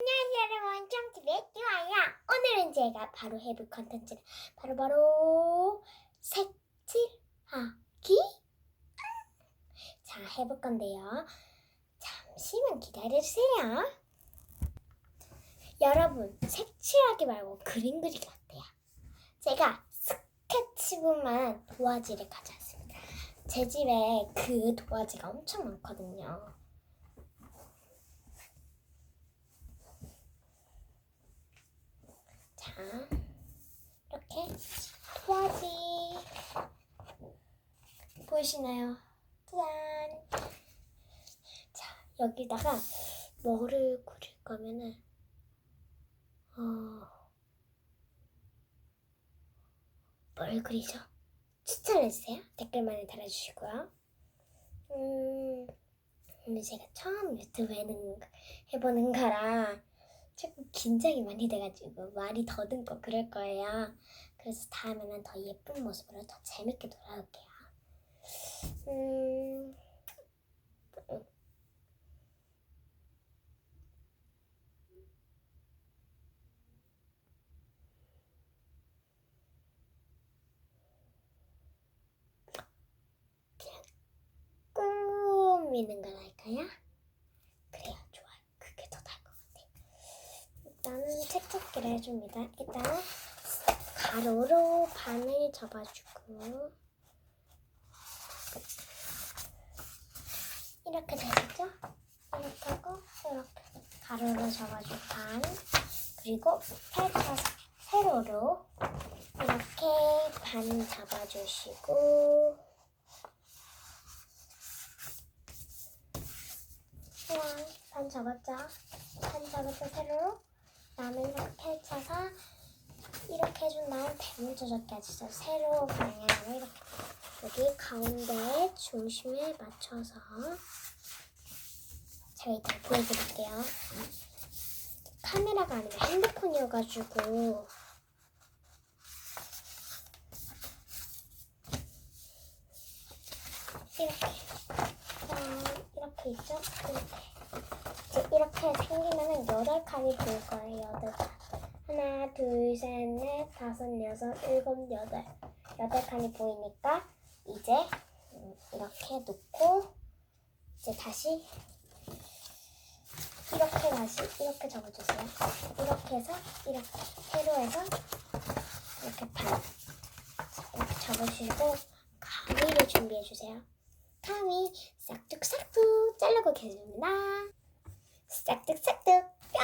안녕하세요 여러분. 짱TV의 띠와야 오늘은 제가 바로 해볼 컨텐츠는 바로 바로 색칠하기? 자 해볼 건데요. 잠시만 기다려주세요. 여러분 색칠하기 말고 그림 그리기 어때요? 제가 스케치북만 도화지를 가져왔습니다. 제 집에 그 도화지가 엄청 많거든요 이렇게 도화지 보이시나요? 짠! 자, 여기다가 뭐를 그릴 거면은 어, 뭘 그리죠? 추천해주세요. 댓글만에 달아주시고요. 음, 근데 제가 처음 유튜브 해는, 해보는 거라 자꾸 긴장이 많이 돼가지고 말이 더듬고 그럴 거예요. 그래서 다음에는 더 예쁜 모습으로 더 재밌게 돌아올게요. 음, 그냥 꾸미는 걸 할까요 좋아요. 그게 더 나을 것 같아요. 일단은 책접기를 해줍니다. 일단 가로로 반을 접어주고 이렇게 되겠죠? 이렇게 하고 이렇게 가로로 접어줄 반 그리고 펼쳐서 세로로 이렇게 반 잡아주시고 우와, 반 접었죠? 반 접었죠 세로로 다음에 이렇게 펼쳐서 이렇게 해준 다음 대문 조절기 해주세요. 세로 방향으로 이렇게 여기 가운데 중심에 맞춰서 제가 이따 보여드릴게요. 카메라가 아니라 핸드폰이어가지고 이렇게 어, 이렇게 있죠? 이렇게 이렇게 생기면은 여덟 칸이 보일 거예요. 여덟 칸. 하나, 둘, 셋, 넷, 다섯, 여섯, 일곱, 여덟. 여덟 칸이 보이니까 이제 음, 이렇게 놓고 이제 다시 이렇게 다시 이렇게 접어주세요. 이렇게 해서 이렇게 세로 해서 이렇게 반 이렇게 접어주시고 가위를 준비해 주세요. 가위 싹둑싹둑 자르고 계십니다. 싹둑싹둑 뿅!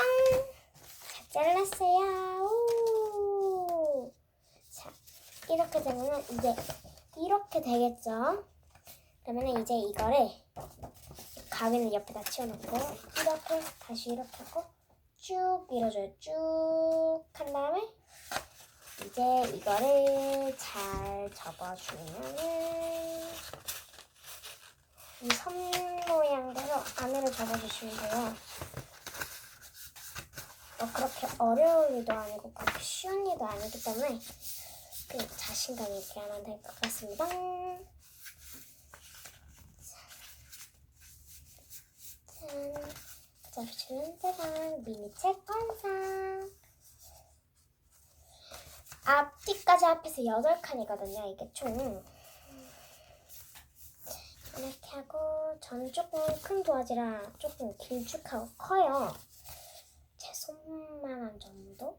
잘 잘랐어요. 오! 자, 이렇게 되면은 이제 이렇게 되겠죠? 그러면은 이제 이거를 가위는 옆에다 치워놓고 이렇게 다시 이렇게 하고 쭉 밀어줘요. 쭉 한 다음에 이제 이거를 잘 접어주면은 이선 모양대로 접어주시면 돼요. 어, 그렇게 어려운 일도 아니고 그렇게 쉬운 일도 아니기 때문에 그냥 자신감 있게 하면 될 것 같습니다. 짠. 접시는 짜잔. 미니책 완성. 앞뒤까지 합해서 8칸이거든요. 이게 총. 이렇게 하고 저는 조금 큰 도화지라 조금 길쭉하고 커요. 제 손만한 정도.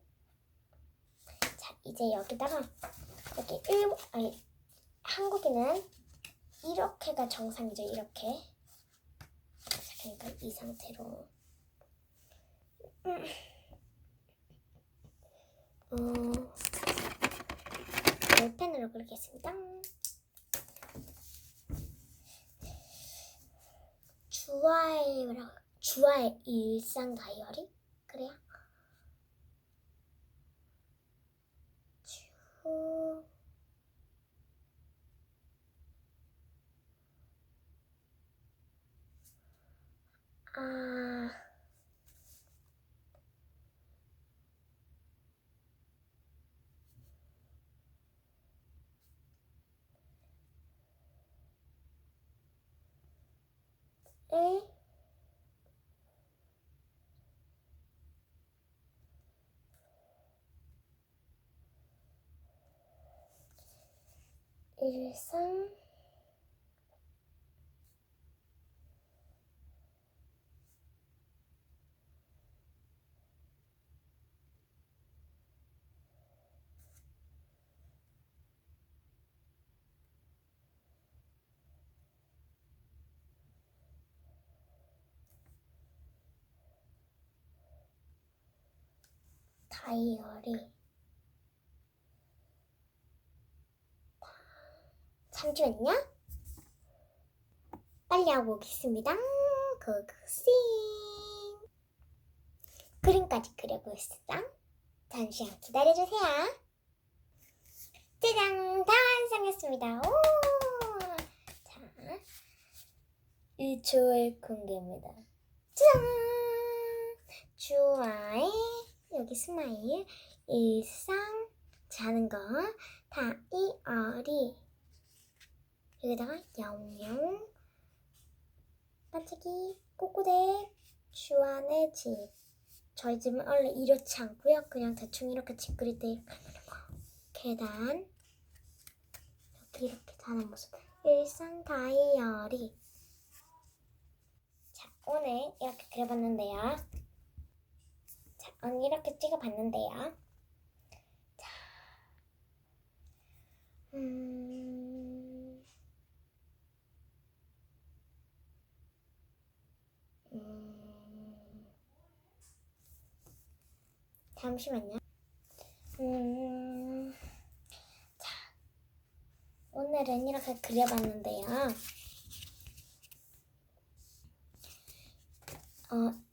자 이제 여기다가 여기 일본 아니 한국인은 이렇게가 정상이죠. 이렇게. 자 그러니까 이 상태로. 음. 어, 볼펜으로 그리겠습니다. 주아의 주아의 일상 다이어리 그래요? 주 아. et et le 다이어리 잠시만요. 빨리 하고 오겠습니다. 고고싱 그림까지 그려보겠습니다. 잠시만 기다려주세요. 짜잔! 다 완성했습니다. 오! 자, 1초의 공개입니다. 짜잔! 좋아해 여기 스마일 일상 자는 거 다이 어리. 여기다가 영영. 반짝이 꼬꼬댁 주안의 집. 저희 집은 원래 이렇지 않고요. 그냥 대충 이렇게 집 그릴 때 이렇게 계단. 여기 이렇게 자는 모습. 일상 다이어리. 자 오늘 이렇게 그려봤는데요. 자, 언니 이렇게 찍어봤는데요. 자, 음, 음, 잠시만요. 음, 자, 오늘은 이렇게 그려봤는데요. 어,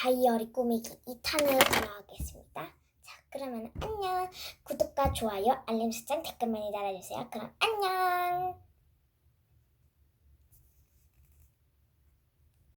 다이어리 꾸미기 2탄을 돌아오겠습니다. 자, 그러면 안녕. 구독과 좋아요, 알림 설정, 댓글 많이 달아주세요. 그럼 안녕.